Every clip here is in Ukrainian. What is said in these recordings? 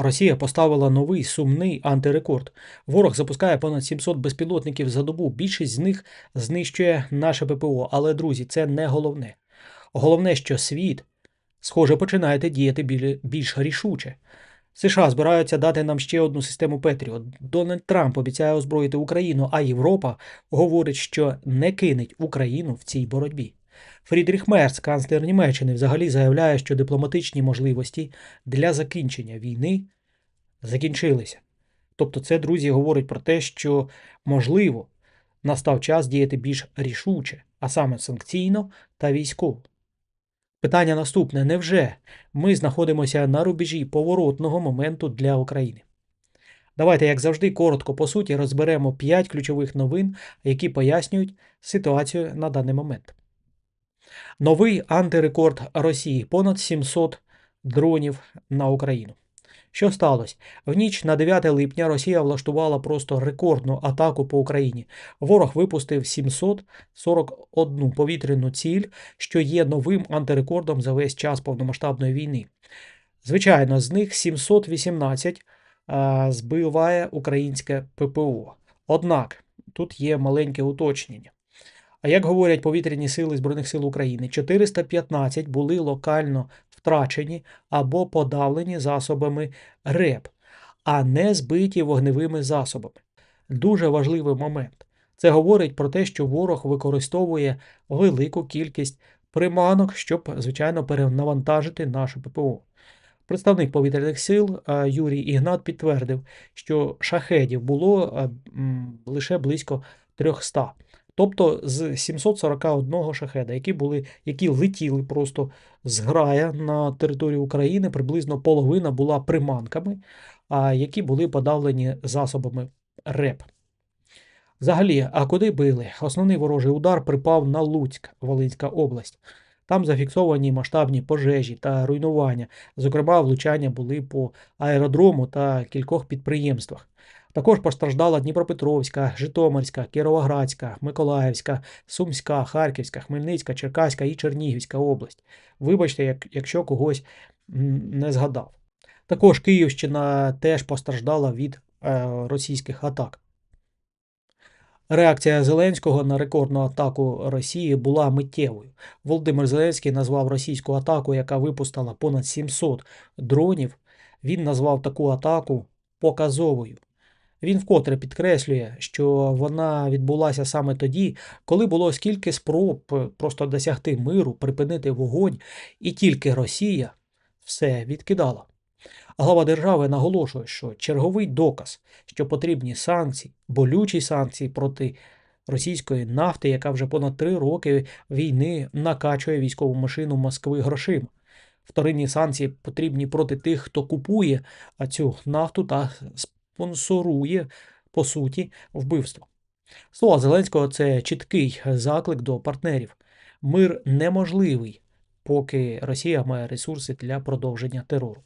Росія поставила новий сумний антирекорд. Ворог запускає понад 700 безпілотників за добу. Більшість з них знищує наше ППО. Але, друзі, це не головне. Головне, що світ, схоже, починає діяти більш рішуче. США збираються дати нам ще одну систему Петріот. Дональд Трамп обіцяє озброїти Україну, а Європа говорить, що не кинеть Україну в цій боротьбі. Фрідріх Мерц, канцлер Німеччини, взагалі заявляє, що дипломатичні можливості для закінчення війни закінчилися. Тобто, це, друзі, говорить про те, що можливо настав час діяти більш рішуче, а саме санкційно та військово. Питання наступне: невже ми знаходимося на рубежі поворотного моменту для України? Давайте, як завжди, коротко по суті розберемо 5 ключових новин, які пояснюють ситуацію на даний момент. Новий антирекорд Росії понад 700 дронів на Україну. Що сталося? В ніч на 9 липня Росія влаштувала просто рекордну атаку по Україні. Ворог випустив 741 повітряну ціль, що є новим антирекордом за весь час повномасштабної війни. Звичайно, з них 718 збиває українське ППО. Однак тут є маленьке уточнення. А як говорять повітряні сили Збройних сил України, 415 були локально втрачені або подавлені засобами РЕП, а не збиті вогневими засобами. Дуже важливий момент. Це говорить про те, що ворог використовує велику кількість приманок, щоб, звичайно, перенавантажити наше ППО. Представник повітряних сил е, Юрій Ігнат підтвердив, що шахедів було е, лише близько 300. Тобто з 741 шахеда, які були, які летіли просто з грая на територію України, приблизно половина була приманками, а які були подавлені засобами РЕП. Взагалі, а куди били? Основний ворожий удар припав на Луцьк, Волинська область. Там зафіксовані масштабні пожежі та руйнування. Зокрема, влучання були по аеродрому та кількох підприємствах. Також постраждала Дніпропетровська, Житомирська, Кіровоградська, Миколаївська, Сумська, Харківська, Хмельницька, Черкаська і Чернігівська область. Вибачте, як, якщо когось не згадав. Також Київщина теж постраждала від е, російських атак. Реакція Зеленського на рекордну атаку Росії була миттєвою. Володимир Зеленський назвав російську атаку, яка випустила понад 700 дронів. Він назвав таку атаку показовою. Він вкотре підкреслює, що вона відбулася саме тоді, коли було скільки спроб просто досягти миру, припинити вогонь, і тільки Росія все відкидала. Глава держави наголошує, що черговий доказ, що потрібні санкції, болючі санкції проти російської нафти, яка вже понад три роки війни накачує військову машину Москви грошима. Вторинні санкції потрібні проти тих, хто купує цю нафту та спонсорує, по суті, вбивство. Слова Зеленського це чіткий заклик до партнерів. Мир неможливий, поки Росія має ресурси для продовження терору.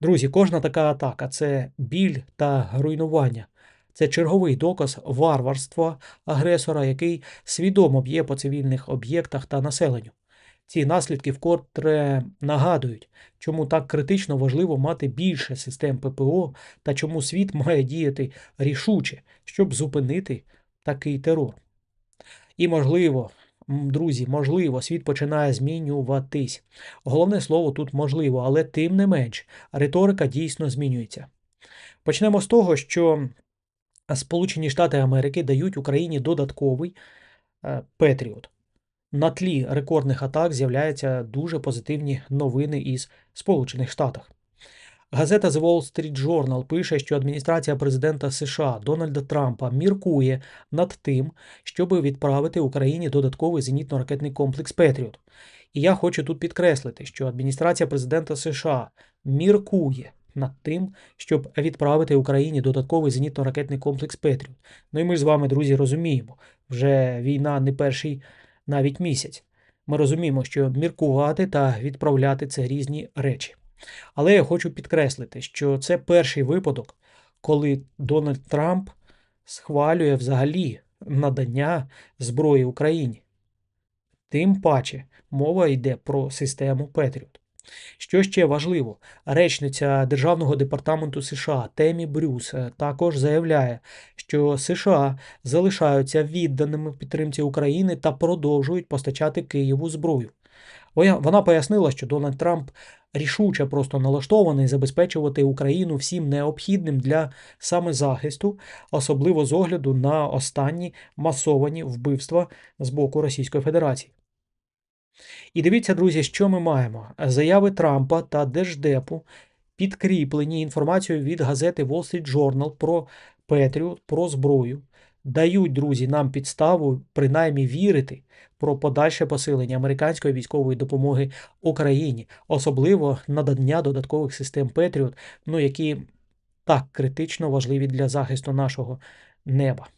Друзі, кожна така атака це біль та руйнування. Це черговий доказ варварства агресора, який свідомо б'є по цивільних об'єктах та населенню. Ці наслідки вкотре нагадують, чому так критично важливо мати більше систем ППО та чому світ має діяти рішуче, щоб зупинити такий терор. І можливо, друзі, можливо, світ починає змінюватись. Головне слово тут можливо, але тим не менш, риторика дійсно змінюється. Почнемо з того, що Сполучені Штати Америки дають Україні додатковий е, Петріот. На тлі рекордних атак з'являються дуже позитивні новини із Сполучених Штатах. Газета The Wall Street Journal пише, що адміністрація президента США Дональда Трампа міркує над тим, щоб відправити Україні додатковий зенітно-ракетний комплекс Петріот. І я хочу тут підкреслити, що адміністрація президента США міркує над тим, щоб відправити Україні додатковий зенітно-ракетний комплекс Петріот. Ну і ми з вами, друзі, розуміємо, вже війна не перший навіть місяць. Ми розуміємо, що міркувати та відправляти це різні речі. Але я хочу підкреслити, що це перший випадок, коли Дональд Трамп схвалює взагалі надання зброї Україні. Тим паче мова йде про систему Петріот. Що ще важливо, речниця Державного департаменту США Темі Брюс е, також заявляє, що США залишаються відданими підтримці України та продовжують постачати Києву зброю. Вона пояснила, що Дональд Трамп рішуче просто налаштований забезпечувати Україну всім необхідним для самозахисту, особливо з огляду на останні масовані вбивства з боку Російської Федерації. І дивіться, друзі, що ми маємо: заяви Трампа та Держдепу підкріплені інформацією від газети Wall Street Journal про Петріот, про зброю, дають, друзі, нам підставу принаймні вірити про подальше посилення американської військової допомоги Україні, особливо надання додаткових систем Петріот, ну які так критично важливі для захисту нашого неба.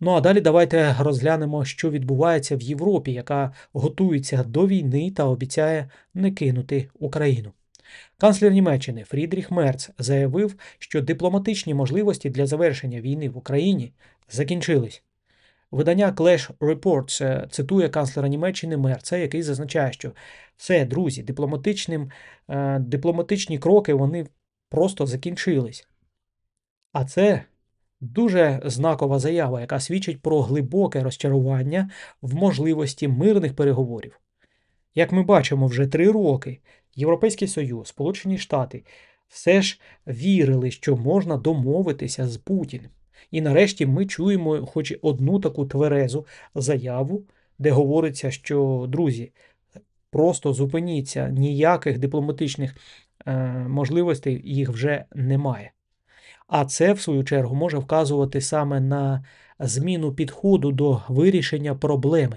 Ну а далі давайте розглянемо, що відбувається в Європі, яка готується до війни та обіцяє не кинути Україну. Канцлер Німеччини Фрідріх Мерц заявив, що дипломатичні можливості для завершення війни в Україні закінчились. Видання Clash Reports е, цитує канцлера Німеччини Мерца, який зазначає, що все, друзі, дипломатичним, е, дипломатичні кроки вони просто закінчились. А це дуже знакова заява, яка свідчить про глибоке розчарування в можливості мирних переговорів. Як ми бачимо, вже три роки Європейський Союз, Сполучені Штати все ж вірили, що можна домовитися з Путіним. І нарешті ми чуємо хоч одну таку тверезу заяву, де говориться, що, друзі, просто зупиніться, ніяких дипломатичних е, можливостей їх вже немає. А це, в свою чергу, може вказувати саме на зміну підходу до вирішення проблеми.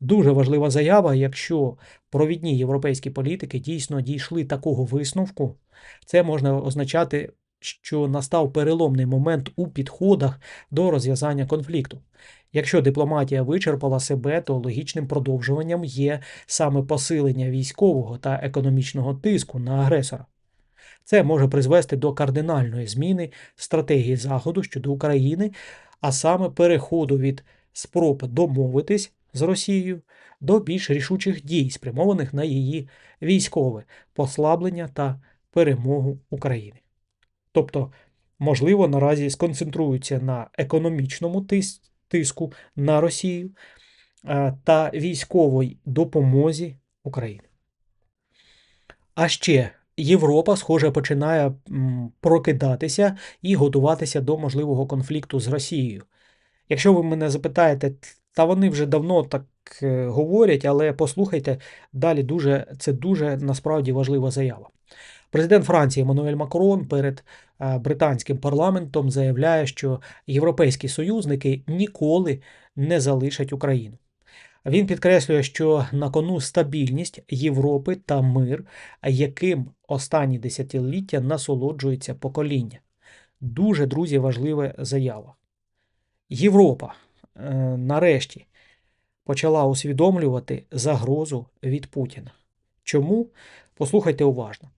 Дуже важлива заява, якщо провідні європейські політики дійсно дійшли такого висновку, це можна означати, що настав переломний момент у підходах до розв'язання конфлікту. Якщо дипломатія вичерпала себе, то логічним продовжуванням є саме посилення військового та економічного тиску на агресора. Це може призвести до кардинальної зміни стратегії Заходу щодо України, а саме переходу від спроб домовитись з Росією до більш рішучих дій, спрямованих на її військове послаблення та перемогу України. Тобто, можливо, наразі сконцентруються на економічному тиску на Росію та військовій допомозі Україні. А ще Європа, схоже, починає прокидатися і готуватися до можливого конфлікту з Росією. Якщо ви мене запитаєте, та вони вже давно так е, говорять, але послухайте, далі дуже, це дуже насправді важлива заява. Президент Франції Еммануель Макрон перед е, британським парламентом заявляє, що європейські союзники ніколи не залишать Україну. Він підкреслює, що на кону стабільність Європи та мир, яким останні десятиліття насолоджується покоління. Дуже, друзі, важлива заява. Європа е, нарешті почала усвідомлювати загрозу від Путіна. Чому? Послухайте уважно.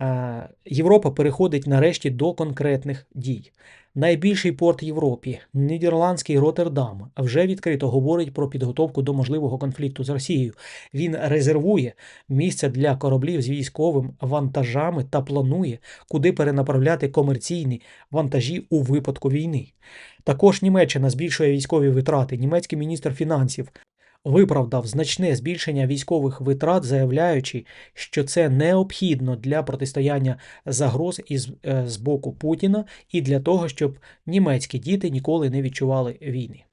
Е, Європа переходить нарешті до конкретних дій. Найбільший порт Європі, Нідерландський Роттердам, вже відкрито говорить про підготовку до можливого конфлікту з Росією. Він резервує місце для кораблів з військовим вантажами та планує, куди перенаправляти комерційні вантажі у випадку війни. Також Німеччина збільшує військові витрати. Німецький міністр фінансів виправдав значне збільшення військових витрат, заявляючи, що це необхідно для протистояння загроз із е, з боку Путіна і для того, щоб німецькі діти ніколи не відчували війни.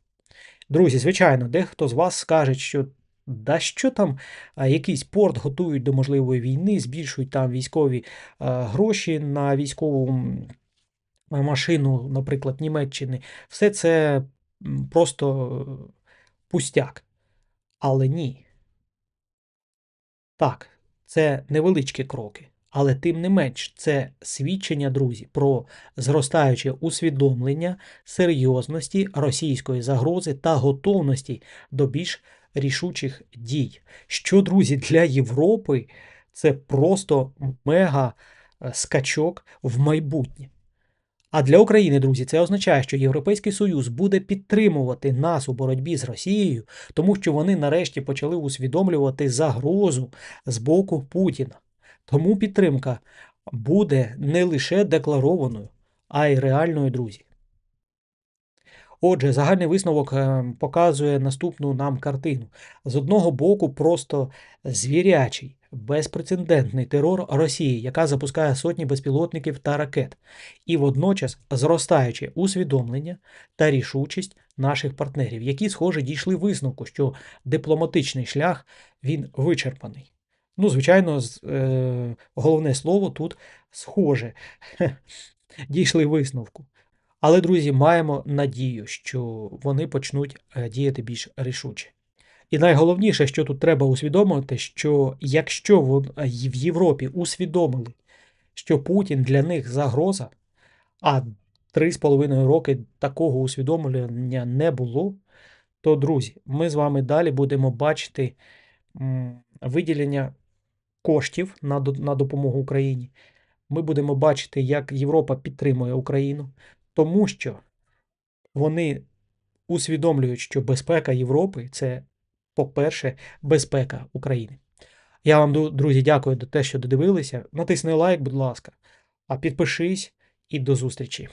Друзі, звичайно, дехто з вас скаже, що да що там якийсь порт готують до можливої війни, збільшують там військові гроші на військову машину, наприклад, Німеччини. Все це просто пустяк. Але ні. Так, це невеличкі кроки. Але тим не менш, це свідчення, друзі, про зростаюче усвідомлення серйозності російської загрози та готовності до більш рішучих дій. Що, друзі, для Європи це просто мега е, скачок в майбутнє. А для України, друзі, це означає, що Європейський Союз буде підтримувати нас у боротьбі з Росією, тому що вони нарешті почали усвідомлювати загрозу з боку Путіна. Тому підтримка буде не лише декларованою, а й реальною, друзі. Отже, загальний висновок е, показує наступну нам картину. З одного боку, просто звірячий, безпрецедентний терор Росії, яка запускає сотні безпілотників та ракет, і водночас зростаюче усвідомлення та рішучість наших партнерів, які, схоже, дійшли висновку, що дипломатичний шлях він вичерпаний. Ну, звичайно, е, головне слово тут схоже. Дійшли висновку. Але, друзі, маємо надію, що вони почнуть е, діяти більш рішуче. І найголовніше, що тут треба усвідомити, що якщо е, в Європі усвідомили, що Путін для них загроза, а три з половиною роки такого усвідомлення не було, то, друзі, ми з вами далі будемо бачити виділення коштів на допомогу Україні. Ми будемо бачити, як Європа підтримує Україну, тому що вони усвідомлюють, що безпека Європи це, по-перше, безпека України. Я вам, друзі, дякую за те, що додивилися. Натисни лайк, будь ласка, а підпишись і до зустрічі.